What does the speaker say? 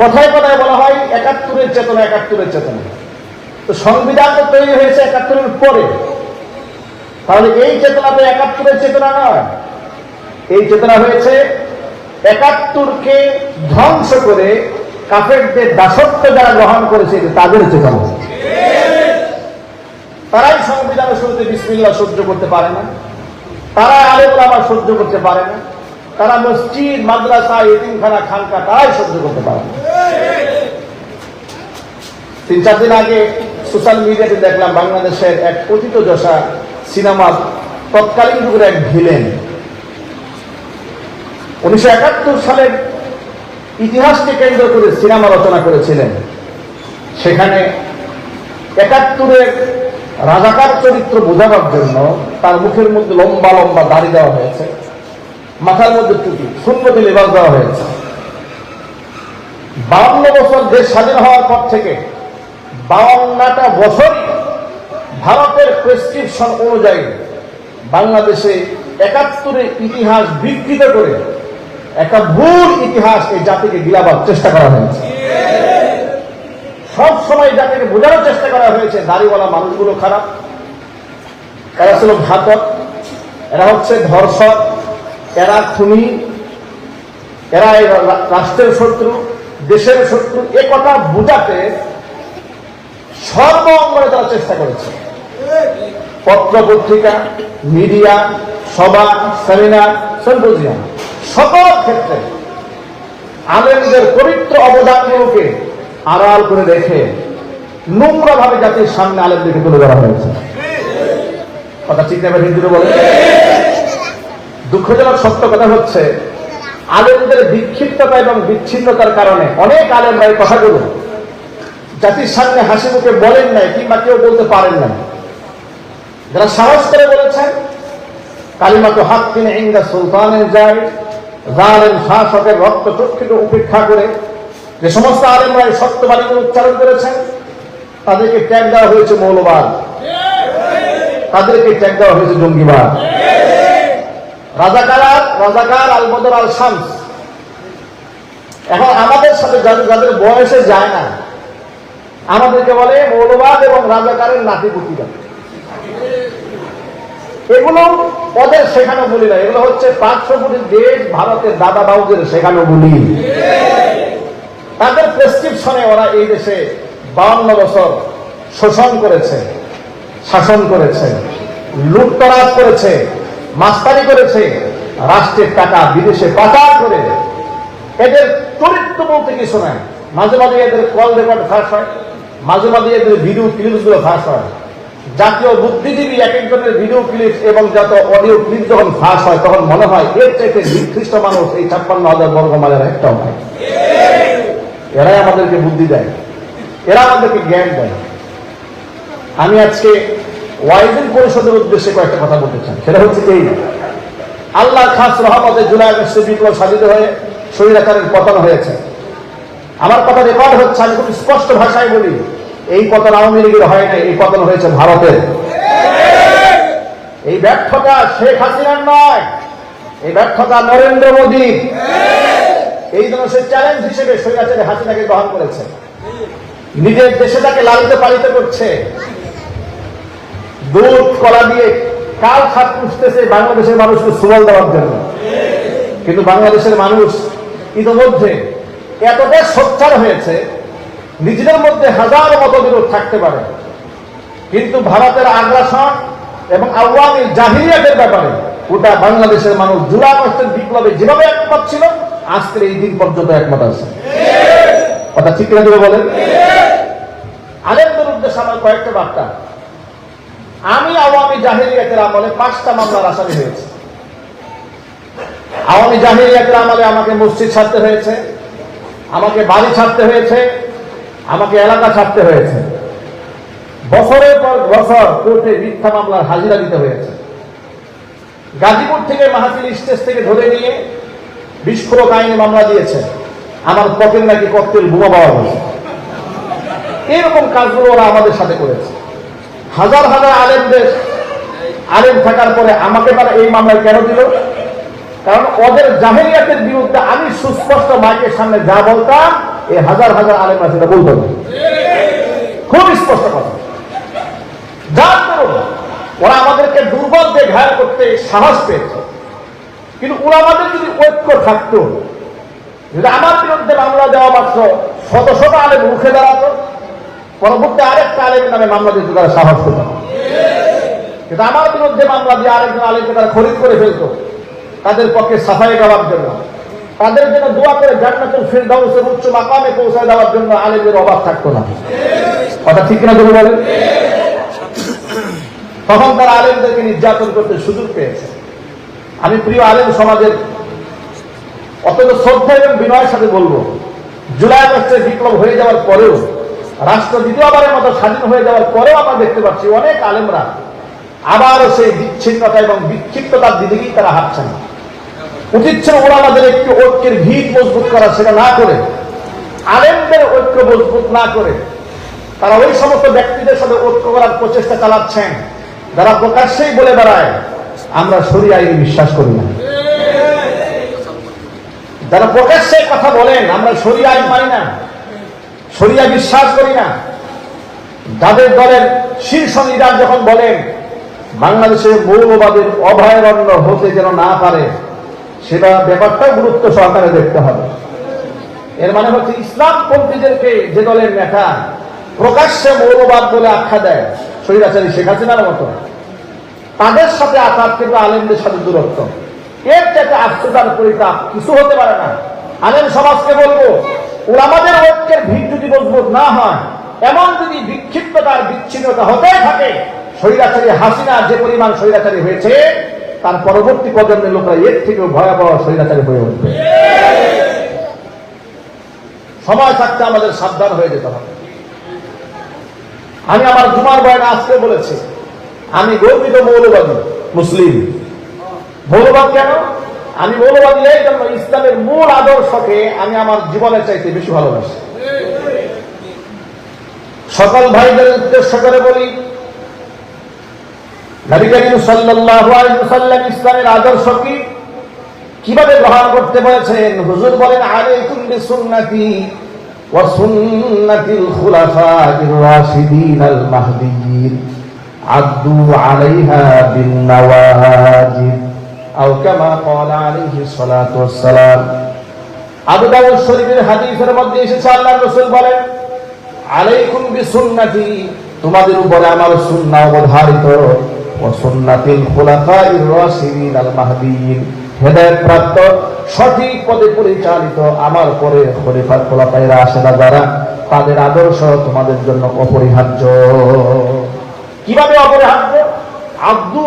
কথায় কথায় বলা হয় একাত্তরের চেতনা একাত্তরের চেতনা। তো সংবিধান তো তৈরি হয়েছে একাত্তরের পরে। তাহলে এই চেতনা তো একাত্তরের চেতনা নয়। এই চেতনা হয়েছে একাত্তরকে ধ্বংস করে কাফেরদের দাসত্ব যারা গ্রহণ করেছে তাদের চেতনা। তারাই সংবিধানের শুরুতে বিসমিল্লা সহ্য করতে পারে না। তারা আলেমুল আমার সহ্য করতে পারে না। তারা মসজিদ, মাদ্রাসা, এতিমখানা, খানকা, তারাই সহ্য করতে পারে তিন চার দিন আগে সোশ্যাল মিডিয়াতে দেখলাম বাংলাদেশের এক পতিত যশা সিনেমার তৎকালীন যুগের এক ভিলেন। উনিশশো একাত্তর সালের ইতিহাসকে কেন্দ্র করে সিনেমা রচনা করেছিলেন। সেখানে একাত্তরের রাজাকার চরিত্র বোঝাবার জন্য তার মুখের মধ্যে লম্বা লম্বা দাড়ি দেওয়া হয়েছে। মাথার মধ্যে টুপি সুন্নতি লেবাস দেওয়া হয়েছে। বাউন্ন বছর দেশ স্বাধীন হওয়ার পর থেকে বাউন্নটা বছরই ভারতের প্রেসক্রিপশন অনুযায়ী বাংলাদেশে একাত্তরের ইতিহাস বিকৃত করে একটা ভুল ইতিহাস এই জাতিকে গিলাবার চেষ্টা করা হয়েছে। সব সময় জাতিকে বোঝানোর চেষ্টা করা হয়েছে, দাড়িওয়ালা মানুষগুলো খারাপ, এরা ছিল ঘাতক এরা হচ্ছে ধর্ষক এরা খুনি, এরা রাষ্ট্রের শত্রু, দেশের শত্রু, এ কথা বোঝাতে সর্ব অঙ্গনে তারা চেষ্টা করেছে। পত্র পত্রিকা মিডিয়া, সভা, সেমিনার, সিম্পোজিয়াম, সকল ক্ষেত্রে আলেমদের পবিত্র অবদানগুলোকে আড়াল করে রেখে নোংরা ভাবে জাতির সামনে আলেমদেরকে তুলে ধরা হয়েছে। কথা নেবে হিন্দুরা বলে দুঃখজনক সত্য কথা হচ্ছে, আলেমদের বিক্ষিপ্ততা এবং বিচ্ছিন্নতার কারণে অনেক আলেমরা এই কথাগুলো জাতির সামনে হাসি মুখে বলেন নাই, কিংবা কেউ বলতে পারেন নাই। যারা সাহস করে বলেছেন, কালিমাতো হাত কিনে ইন্দা সুলতানের যায় জালেম শাসকের রক্ত চক্ষুকে উপেক্ষা করে যে সমস্ত আলেমরা এই সত্যবাদীগুলো উচ্চারণ করেছেন, তাদেরকে ট্যাগ দেওয়া হয়েছে মৌলবাদ। তাদেরকে ট্যাগ দেওয়া হয়েছে জঙ্গিবাদ। রাজাকার রাজাকার আল বদর আল শামস এখন আমাদের সাথে যাদের যাদের বয়সে যায় না, আমাদেরকে বলে মৌলবাদ এবং রাজাকারের নাতিপুতিরা। এগুলো ওদের শেখানো বলি না, এগুলো হচ্ছে পার্শ্ববর্তী দেশ ভারতের দাদা বাবুদের শেখানো বলি তাদের প্রেসক্রিপশনে ওরা এই দেশে বাউন্ন বছর শোষণ করেছে, শাসন করেছে, লুটতরাজ করেছে। মাস্তারি করেছে, রাষ্ট্রের টাকা বিদেশে পাচার করে। এদের চরিত্র বলতে কিছু নাই। মাঝে মাঝে এদের কল রেকর্ড ফাঁস হয়। মাঝে মাঝে এদের ভিডিও ক্লিপসগুলো ফাঁস হয়। জাতীয় বুদ্ধিজীবী এক একজনের ভিডিও ক্লিপ এবং যত অডিও ক্লিপ যখন ফাঁস হয়, তখন মনে হয় এর চাইতে নির্দিষ্ট মানুষ এই ছাপ্পান্ন হাজার বর্গ মালের একটাও নাই। এরাই আমাদেরকে বুদ্ধি দেয়। এরা আমাদেরকে জ্ঞান দেয়। আমি আজকে ওয়াইজেন পরিষদের উদ্দেশ্যে কয়েকটা কথা বলতে চাই। সেটা হচ্ছে এই আল্লাহ খাস রহমতে জুলাই আগস্টে বিপ্লব সাধিত হয়ে শরীরাকারের পতন হয়েছে। আমার কথা রেকর্ড হচ্ছে, আমি খুব স্পষ্ট ভাষায় বলি, এই পতন আওয়ামী লীগের হয় না এই পতন হয়েছে ভারতের। এই ব্যর্থতা শেখ হাসিনার নয়, এই ব্যর্থতা নরেন্দ্র মোদী এই জন্য সে চ্যালেঞ্জ হিসেবে সৈরাচারে হাসিনাকে গ্রহণ করেছে। নিজের দেশে তাকে লালিত পালিত করছে। দুধ কলা দিয়ে কাল খাত পুষতেছে বাংলাদেশের মানুষকে সুবল দেওয়ার জন্য। কিন্তু বাংলাদেশের মানুষ ইতিমধ্যে এতটা সোচ্চার হয়েছে নিজেদের মধ্যে হাজার মতবিরোধ থাকতে পারে। কিন্তু ভারতের আগ্রাসন এবং আওয়ামী জাহিরিয়াতের ব্যাপারে ওটা বাংলাদেশের মানুষ জুলাই আগস্টের বিপ্লবে যেভাবে একমত ছিল আজকের এই দিন পর্যন্ত একমত আছে। কথা ঠিক না দেবে বলেন? আলেমদের উদ্দেশ্যে আমার কয়েকটা বার্তা। আমি আওয়ামী জাহিরিয়াতের আমলে পাঁচটা মামলার আসামি হয়েছে। আওয়ামী জাহিরিয়াতের আমলে আমাকে মসজিদ ছাড়তে হয়েছে, আমাকে বাড়ি ছাড়তে হয়েছে, আমাকে এলাকা ছাড়তে হয়েছে। বছরের পর বছর কোর্টে মিথ্যা মামলার হাজিরা দিতে হয়েছে। গাজীপুর থেকে মাহাতির স্টেজ থেকে ধরে নিয়ে বিস্ফোরক আইনে মামলা দিয়েছে। আমার পকেট নাকি ককটেল বোমা পাওয়া গেছে এরকম কাজগুলো ওরা আমাদের সাথে করেছে। হাজার হাজার আলেমদের আলেম থাকার পরে আমাকে তারা এই মামলায় কেন দিল? কারণ ওদের জাহেরিয়াতের বিরুদ্ধে আমি সুস্পষ্ট মাইকের সামনে যা বলতাম এই হাজার হাজার আলেমরা সেটা বলতে হবে। খুব স্পষ্ট কথা। যার করুন ওরা আমাদেরকে দুর্বল দিয়ে ঘায়াল করতে সাহস পেয়েছে। কিন্তু ওরা আমাদের যদি ঐক্য থাকতো, যদি আমার বিরুদ্ধে মামলা দেওয়া মাত্র শত শত আলেম মুখে দাঁড়াতো পরবর্তী আরেকটা আলেমের নামে মামলা দিতে তারা সাহস পেত কিন্তু আমার বিরুদ্ধে মামলা দিয়ে আরেকজন আলেমকে তারা খরিদ করে ফেলতো। তাদের পক্ষে সাফাই দেওয়ার জন্য। তাদের জন্য দোয়া করে জান্নাতুল ফিরদাউসের উচ্চ মাকামে পৌঁছায় দেওয়ার জন্য আলেমের অভাব থাকতো না। কথা ঠিক না তুমি বলেন? তখন তারা আলেমদেরকে নির্যাতন করতে সুযোগ পেয়েছে। আমি প্রিয় আলেম সমাজের অত্যন্ত শ্রদ্ধা এবং বিনয়ের সাথে বলব, জুলাই আগস্টের বিপ্লব হয়ে যাওয়ার পরেও রাষ্ট্র দ্বিতীয়বারের মতো স্বাধীন হয়ে যাওয়ার পরেও আমরা দেখতে পাচ্ছি অনেক আলেমরা আবারও সেই বিচ্ছিন্নতা এবং বিক্ষিপ্ততার দিকেই তারা হাঁটছেন। ছিল ওরা আমাদের একটি ঐক্যের ভিত মজবুত করা, সেটা না করে, আলেমদের ঐক্য মজবুত না করে তারা ওই সমস্ত ব্যক্তিদের সাথে ঐক্য করার প্রচেষ্টা চালাচ্ছেন। যারা প্রকাশ্যেই বলে বেড়ায়, আমরা সরিয়ে আইনে বিশ্বাস করি না। যারা প্রকাশ্যে কথা বলেন, আমরা সরিয়া আইন মানি না। সরিয়া বিশ্বাস করি না। যাদের দলের শীর্ষ লিডার যখন বলেন বাংলাদেশে মৌলবাদের অভয়ারণ্য হতে যেন না পারে, সেটা ব্যাপারটা গুরুত্ব সহকারে দেখতে হবে। এর মানে হচ্ছে ইসলাম পন্থীদেরকে যে দলের নেতা প্রকাশ্যে মৌলবাদ বলে আখ্যা দেয়, স্বৈরাচারী শেখ হাসিনার মতো, তাদের সাথে আঘাত কিন্তু আলেমদের সাথে দূরত্ব। এর চাইতে আশ্চর্যার পরিতাপ কিছু হতে পারে না। আলেম সমাজকে বলব ওলামাদের ঐক্যের ভিত যদি মজবুত না হয়, এমন যদি বিক্ষিপ্ততার বিচ্ছিন্নতা হতেই থাকে, স্বৈরাচারী হাসিনা যে পরিমাণ স্বৈরাচারী হয়েছে, তার পরবর্তী প্রজন্মের লোকরা এর থেকেও ভয়াবহ স্বৈরাচারী হয়ে উঠবে। সময় থাকতে আমাদের সাবধান হয়ে যেতে হবে। আমি আমার জুমার বয়ানে আজকে বলেছি, আমি গর্বিত মৌলবাদী, মুসলিম। মৌলবাদ কেন? আমি মৌলবাদী এই জন্য ইসলামের মূল আদর্শকে আমি আমার জীবনের চাইতে বেশি ভালোবাসি। সকল ভাইদের উদ্দেশ্য করে বলি আদর্শ কি কীভাবে করতে বলেন, আলাইকুম বিসুন্নতি ওয়া সুন্নাতিল খুলাফাইর রাশিদিন আল মাহদিয়িন আদু আলাইহা বিন নওয়াজিব আও কামা ক্বালা আলাইহি সালাতু ওয়াসসালাম। আবু দাউদ শরীফের হাদিসের মধ্যে এসেছে আল্লাহর রাসূল বলেন, আলাইকুম বিসুন্নতি তোমাদের উপরে আমার সুন্নাহ অবধারিত। ও সুন্নাতিল খুলাফাইর রাশিদিন আল মাহদিয়িন হেদায়েত প্রাপ্ত সঠিক পদে পরিচালিত আমার পরে খলিফার খোলাফাইরা আসেনা যারা, তাদের আদর্শ তোমাদের জন্য অপরিহার্য। কীভাবে অপরিহার্য? আব্দু